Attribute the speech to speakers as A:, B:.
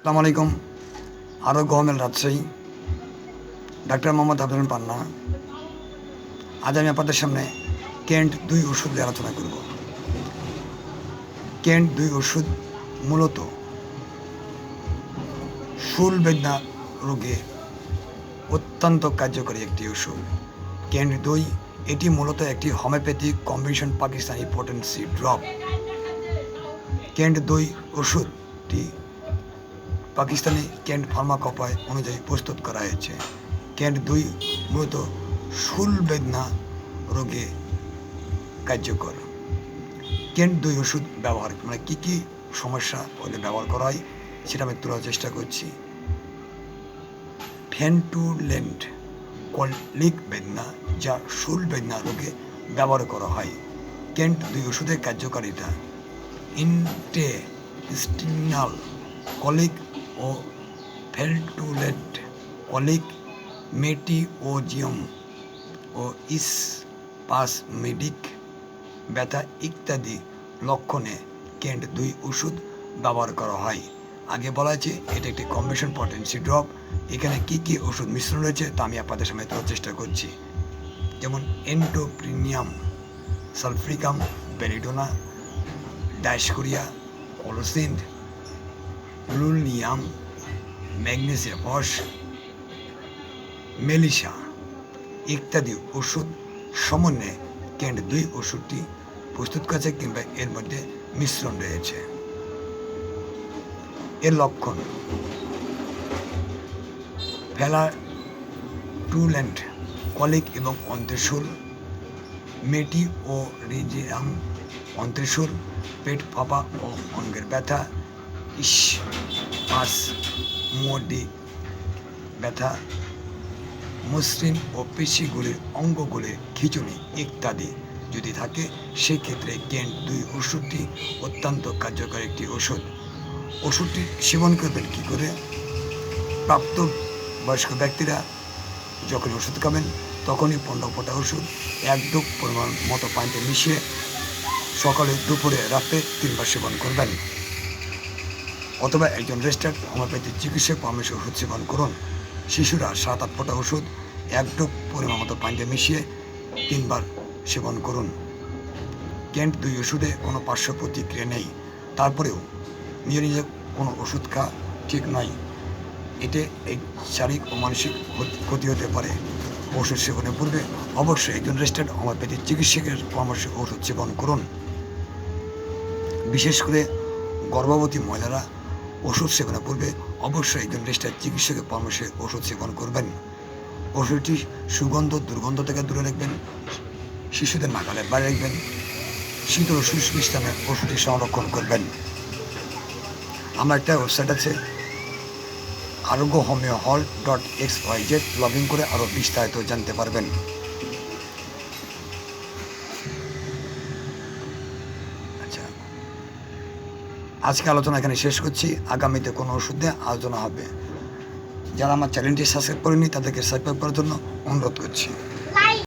A: আসসালামু আলাইকুম আরোগ্য হোমেল রাজশাহী। ডাক্তার মোহাম্মদ আব্দুল পান্না। আজ আমি আপনাদের সামনে কেন্ট দুই ওষুধ নিয়ে আলোচনা করব। কেন্ট দুই ওষুধ মূলত শুল বেদনা রোগে অত্যন্ত কার্যকরী একটি ওষুধ। কেন্ট দুই, এটি মূলত একটি homeopathic combination Pakistani potency drop Kent দুই ওষুধটি পাকিস্তানি কেন্ট ফার্মাকপায় অনুযায়ী প্রস্তুত করা হয়েছে। কেন্ট দুই মূলত শুল বেদনা রোগে কার্যকর। কেন্ট দুই ওষুধ ব্যবহার মানে কী কী সমস্যা হলে ব্যবহার করা হয় সেটা আমি তোলার চেষ্টা করছি। ফেন্টুলেন্ট কলিক বেদনা যা শুল বেদনা রোগে ব্যবহার করা হয়। কেন্ট দুই ওষুধের কার্যকারিতা ইন্টেস্টিনাল কলিক ও ফেলটুলেট কলিক মেটিওজিয়াম ও ইসপাসমেডিক ব্যথা ইত্যাদি লক্ষণে কেন্ট দুই ওষুধ ব্যবহার করা হয়। আগে বলা হয়েছে, এটা একটি কম্বিনেশন পটেন্সি ড্রপ এখানে কি কি ওষুধ মিশ্রণ রয়েছে তা আমি আপনাদের সামনে তোলার চেষ্টা করছি। যেমন এন্টোপ্রিনিয়াম সালফ্রিকাম বেরিডোনা ডাইসকোরিয়া কলোসিন লুলিয়াম ম্যাগনেসিয়া ফস মেলিসা ইত্যাদি ওষুধ সমন্বয়ে কেন্ট দুই ওষুধটি প্রস্তুত করেছে কিংবা এর মধ্যে মিশ্রণ রয়েছে। এর লক্ষণ। ফেলা টুল্যান্ড কলিক এবং অন্ত্রেশুল মেটি ও রিজিয়াম অন্ত্রেশুল পেট ফাঁপা ও অঙ্গের ব্যথা ইস পাস মোডি ব্যথা, মসৃণ ও পেশিগুলির অঙ্গগুলির খিচুড়ি ইত্যাদি যদি থাকে, সেক্ষেত্রে কেন্ট দুই ওষুধটি অত্যন্ত কার্যকর একটি ওষুধ। ওষুধটি সেবন করবেন কী করে? প্রাপ্ত বয়স্ক ব্যক্তিরা যখন ওষুধ খাবেন, তখনই পনেরো ফোঁটা ওষুধ, এক ডোপ পরিমাণ মতো পানিতে মিশিয়ে সকালে দুপুরে রাতে তিনবার সেবন করবেন। অথবা একজন রেজিস্টার্ড হোমিওপ্যাথি চিকিৎসক পরামর্শ ওষুধ সেবন করুন। শিশুরা সাত আট ফোঁটা ওষুধ, এক ডোপ পরিমাণ মতো পানিতে মিশিয়ে তিনবার সেবন করুন। কেন্ট দুই ওষুধে কোনো পার্শ্ব প্রতিক্রিয়া নেই। তারপরেও নিজে নিজে কোনো ওষুধ খাওয়া ঠিক নয়। এতে এই শারীরিক ও মানসিক ক্ষতি- হতে পারে। ওষুধ সেবনের পূর্বে অবশ্যই একজন রেজিস্টার্ড হোমিওপ্যাথি চিকিৎসকের পরামর্শে ওষুধ সেবন করুন। বিশেষ করে গর্ভবতী মহিলারা ওষুধ সেবনের পূর্বে অবশ্যই একজন রেজিস্টার্ড চিকিৎসকের পরামর্শে ওষুধ সেবন করবেন। ওষুধটি সুগন্ধ, দুর্গন্ধ থেকে দূরে রাখবেন, শিশুদের নাগালে বাইরে রাখবেন, শীতল ও সুস্মিষ্টানে ওষুধটি সংরক্ষণ করবেন। আমার একটা ওয়েবসাইট আছে আরোগ্য হোমিও হল dot X Y Z, log in করে আরও বিস্তারিত জানতে পারবেন। আজকে আলোচনা এখানে শেষ করছি। আগামীতে কোনো ওষুধে আলোচনা হবে। যারা আমার চ্যানেলটি সাবস্ক্রাইব করেনি তাদেরকে সাবস্ক্রাইব করার জন্য অনুরোধ করছি।